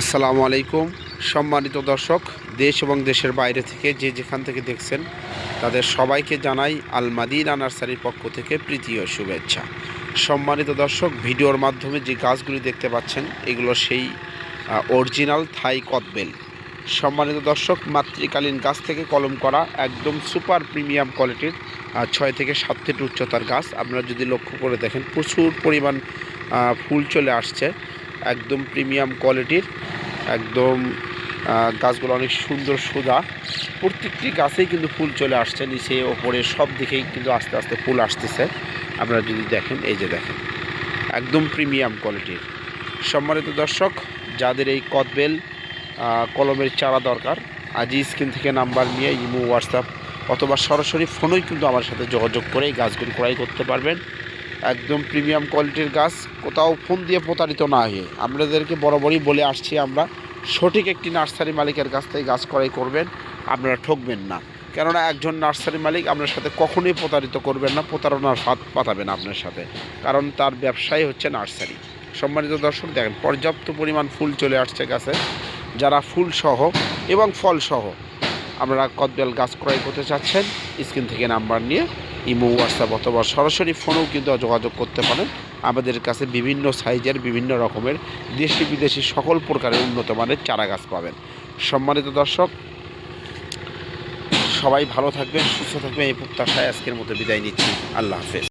আসসালামু আলাইকুম। সম্মানিত দর্শক, দেশ এবং দেশের বাইরে থেকে যে যেখান থেকে দেখছেন, তাদের সবাইকে জানাই আল মাদিনা নার্সারির পক্ষ থেকে প্রীতি ও শুভেচ্ছা। সম্মানিত দর্শক, ভিডিওর মাধ্যমে যে গাছগুলি দেখতে পাচ্ছেন, এগুলো সেই অরিজিনাল থাই কদবেল সম্মানিত দর্শক, মাতৃকালীন গাছ থেকে কলম করা একদম সুপার প্রিমিয়াম কোয়ালিটির ছয় থেকে সাত ফিট উচ্চতার গাছ। আপনারা যদি লক্ষ্য করে দেখেন, প্রচুর পরিমাণ ফুল চলে আসছে। একদম প্রিমিয়াম কোয়ালিটির, একদম গাছগুলো অনেক সুন্দর সোজা। প্রত্যেকটি গাছেই কিন্তু ফুল চলে আসছে, নিচে, ওপরে, সব দিকেই কিন্তু আস্তে আস্তে ফুল আসতেছে। আপনারা যদি দেখেন, এই যে দেখেন, একদম প্রিমিয়াম কোয়ালিটির। সম্মানিত দর্শক, যাদের এই কদবেল কলমের চারা দরকার, আজই স্ক্রিন থেকে নাম্বার নিয়ে ইমো, হোয়াটসঅ্যাপ অথবা সরাসরি ফোনেই কিন্তু আমার সাথে যোগাযোগ করে এই গাছগুলো ক্রয় করতে পারবেন। একদম প্রিমিয়াম কোয়ালিটির গাছ, কোথাও ফোন দিয়ে প্রতারিত না হয়ে। আপনাদেরকে বরাবরই বলে আসছি আমরা, সঠিক একটি নার্সারি মালিকের কাছ থেকে গাছ ক্রয় করবেন, আপনারা ঠকবেন না। কেননা একজন নার্সারি মালিক আপনার সাথে কখনোই প্রতারিত করবেন না, প্রতারণার হাত পাতাবেন আপনার সাথে, কারণ তার ব্যবসাই হচ্ছে নার্সারি। সম্মানিত দর্শক, দেখেন, পর্যাপ্ত পরিমাণ ফুল চলে আসছে গাছে, যারা ফুল সহ এবং ফল সহ আপনারা কদবেল গাছ ক্রয় করতে চাচ্ছেন, স্ক্রিন থেকে নাম্বার নিয়ে ইমো, হোয়াটসঅ্যাপ অথবা সরাসরি ফোনেও কিন্তু যোগাযোগ করতে পারেন। আমাদের কাছে বিভিন্ন সাইজের, বিভিন্ন রকমের দেশি বিদেশি সকল প্রকারের উন্নত মানের চারা গাছ পাবেন। সম্মানিত দর্শক, সবাই ভালো থাকবেন, সুস্থ থাকবেন, এই প্রত্যাশায় আজকের মতো বিদায় নিচ্ছি। আল্লাহ হাফেজ।